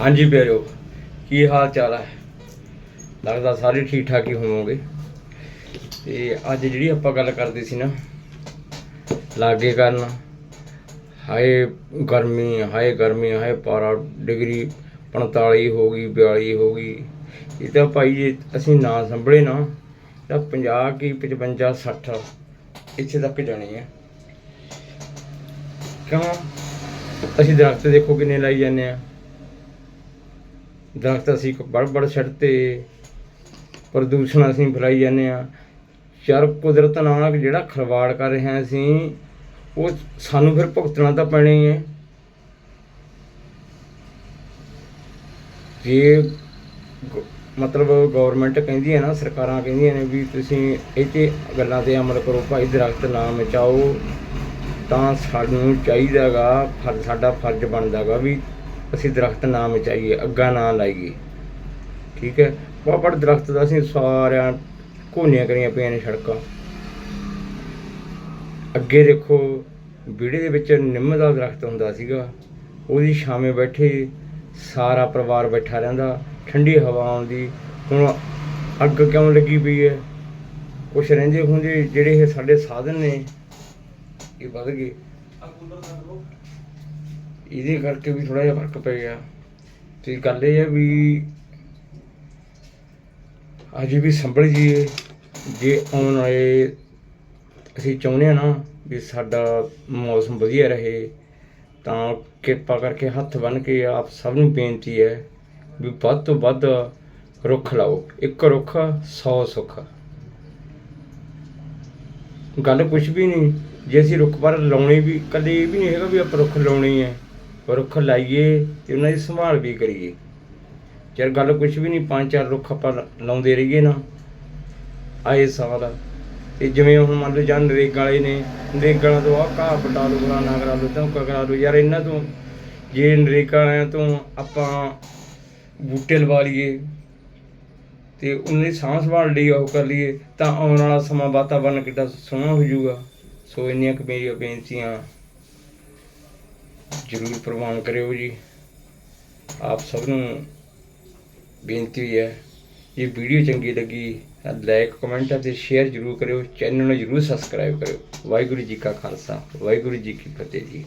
ਹਾਂਜੀ ਪਿਆਰਿਓ, ਕੀ ਹਾਲ ਚਾਲ ਹੈ ਲੱਗਦਾ ਸਾਰੇ ਠੀਕ ਠਾਕ ਹੀ ਹੋਵੋਗੇ। ਤੇ ਅੱਜ ਜਿਹੜੀ ਆਪਾਂ ਗੱਲ ਕਰਦੇ ਸੀ ਨਾ, ਲਾਗੇ ਕਰਨ, ਹਾਏ ਗਰਮੀ ਹਾਏ ਗਰਮੀ, ਹਾਏ ਪਾਰਾ ਡਿਗਰੀ 45 ਹੋ ਗਈ 42 ਹੋ ਗਈ। ਇਹ ਤਾਂ ਭਾਈ ਜੇ ਅਸੀਂ ਨਾ ਸੰਭਲੇ ਨਾ, ਤਾਂ 50 ਕੀ 55 60 ਇੱਥੇ ਤੱਕ ਜਾਣੀ ਹੈ ਕਿਉਂ? ਅਸੀਂ ਦਰਖਤ ਦੇਖੋ ਕਿੰਨੇ ਲਾਈ ਜਾਂਦੇ ਆ। ਦਰਖਤ ਅਸੀਂ ਬੜ ਬੜ ਛੱਡਤੇ ਪ੍ਰਦੂਸ਼ਣ ਅਸੀਂ ਫੈਲਾਈ ਜਾਂਦੇ ਆ ਯਾਰ ਕੁਦਰਤ ਨਾਲ ਜਿਹੜਾ ਖਰਵਾੜ ਕਰ ਰਹੇ ਹਾਂ ਅਸੀਂ ਉਹ ਸਾਨੂੰ ਫਿਰ ਭੁਗਤਣਾ ਤਾਂ ਪੈਣਾ ਹੀ ਹੈ। ਜੇ ਮਤਲਬ ਗਵਰਨਮੈਂਟ ਕਹਿੰਦੀ ਹੈ ਨਾ, ਸਰਕਾਰਾਂ ਕਹਿੰਦੀਆਂ ਨੇ ਵੀ ਤੁਸੀਂ ਇਹ ਤੇ ਗੱਲਾਂ ਤੇ ਅਮਲ ਕਰੋ, ਭਾਈ ਦਰਖਤ ਨਾ ਮਚਾਓ, ਤਾਂ ਸਾਨੂੰ ਚਾਹੀਦਾਗਾ ਫਰਜ਼ ਸਾਡਾ ਫਰਜ਼ ਬਣਦਾਗਾ ਵੀ ਅਸੀਂ ਦਰਖਤ ਨਾ ਮਚਾਈਏ, ਅੱਗਾ ਨਾ ਲਾਈਏ। ਠੀਕ ਹੈ? ਬਹੁਤ ਬੜ ਦਰਖਤ ਦਾ ਅਸੀਂ ਸਾਰਿਆਂ ਘੋਨੀਆਂ ਕਰੀਆਂ ਪਈਆਂ ਨੇ ਸੜਕਾਂ। ਅੱਗੇ ਦੇਖੋ, ਵਿਹੜੇ ਦੇ ਵਿੱਚ ਨਿੰਮ ਦਾ ਦਰਖਤ ਹੁੰਦਾ ਸੀਗਾ। ਉਹਦੀ ਛਾਵੇਂ ਬੈਠੇ ਸਾਰਾ ਪਰਿਵਾਰ ਬੈਠਾ ਰਹਿੰਦਾ। ਠੰਡੀ ਹਵਾ ਆਉਂਦੀ। ਹੁਣ ਅੱਗ ਕਿਉਂ ਲੱਗੀ ਪਈ ਹੈ? ਕੁਛ ਰਹਿੰਦੇ ਹੁੰਦੇ ਜਿਹੜੇ ਇਹ ਸਾਡੇ ਸਾਧਨ ਨੇ, ਇਹ ਵੱਧ ਗਏ। ਇਹਦੇ ਕਰਕੇ ਵੀ ਥੋੜਾ ਜਿਹਾ ਫ਼ਰਕ ਪੈ ਗਿਆ। ਤੇ ਗੱਲ ਇਹ ਹੈ ਵੀ ਅਜੇ ਵੀ ਸੰਭਲ ਜੀਏ ਜੇ ਆਉਣ ਵਾਲੇ ਅਸੀਂ ਚਾਹੁੰਦੇ ਆ ਨਾ ਵੀ ਸਾਡਾ ਮੌਸਮ ਵਧੀਆ ਰਹੇ, ਤਾਂ ਕਿਰਪਾ ਕਰਕੇ ਹੱਥ ਬੰਨ ਕੇ ਆਪ ਸਭ ਨੂੰ ਬੇਨਤੀ ਹੈ ਵੀ ਵੱਧ ਤੋਂ ਵੱਧ ਰੁੱਖ ਲਾਓ। ਇੱਕ ਰੁੱਖ 100 ਸੁੱਖ। ਗੱਲ ਕੁਝ ਵੀ ਨਹੀਂ। ਜੇ ਅਸੀਂ ਰੁੱਖ ਪਰ ਲਾਉਣੇ ਵੀ, ਕਦੇ ਇਹ ਵੀ ਨਹੀਂ ਹੈਗਾ ਵੀ ਆਪਾਂ ਰੁੱਖ ਲਾਉਣੇ ਹੈ। ਰੁੱਖ ਲਾਈਏ ਤੇ ਉਹਨਾਂ ਦੀ ਸੰਭਾਲ ਵੀ ਕਰੀਏ। ਯਾਰ ਗੱਲ ਕੁਝ ਵੀ ਨਹੀਂ, ਪੰਜ ਚਾਰ ਰੁੱਖ ਆਪਾਂ ਲਾਉਂਦੇ ਰਹੀਏ ਨਾ। ਆਏ ਸਾਲ, ਤੇ ਜਿਵੇਂ ਹੁਣ ਮੰਨ ਲਓ ਜਾਂ ਨਰੇਗਾ ਵਾਲੇ ਨੇ ਨਰੇਗਾ ਵਾਲਿਆਂ ਤੋਂ ਆਹ ਘਾਹ ਪਟਾ ਲਓ ਫਲਾਨਾ ਕਰਾ ਲਓ ਧਮਕਾ ਕਰਾ ਲਓ, ਯਾਰ ਇਹਨਾਂ ਤੋਂ ਜੇ ਨਰੇਗਾ ਵਾਲਿਆਂ ਤੋਂ ਆਪਾਂ ਬੂਟੇ ਲਵਾ ਲਈਏ ਤੇ ਉਹਨਾਂ ਦੀ ਸਾਂਭ ਸੰਭਾਲ ਲਈ ਉਹ ਕਰ ਲਈਏ, ਤਾਂ ਆਉਣ ਵਾਲਾ ਸਮਾਂ ਵਾਤਾਵਰਨ ਕਿੱਡਾ ਸੋਹਣਾ ਹੋ ਜਾਊਗਾ। ਸੋ ਇੰਨੀਆਂ ਕੁ ਬੇਨਤੀਆਂ ਜ਼ਰੂਰ ਪ੍ਰਵਾਨ ਕਰਿਓ ਜੀ। ਆਪ ਸਭ ਨੂੰ ਬੇਨਤੀ ਹੈ, ਜੇ ਵੀਡੀਓ ਚੰਗੀ ਲੱਗੀ ਤਾਂ ਲਾਈਕ ਕਮੈਂਟ ਅਤੇ ਸ਼ੇਅਰ ਜ਼ਰੂਰ ਕਰਿਓ। ਚੈਨਲ ਨੂੰ ਜ਼ਰੂਰ ਸਬਸਕ੍ਰਾਈਬ ਕਰਿਓ। ਵਾਹਿਗੁਰੂ ਜੀ ਕਾ ਖਾਲਸਾ, ਵਾਹਿਗੁਰੂ ਜੀ ਕੀ ਫਤਿਹ ਜੀ।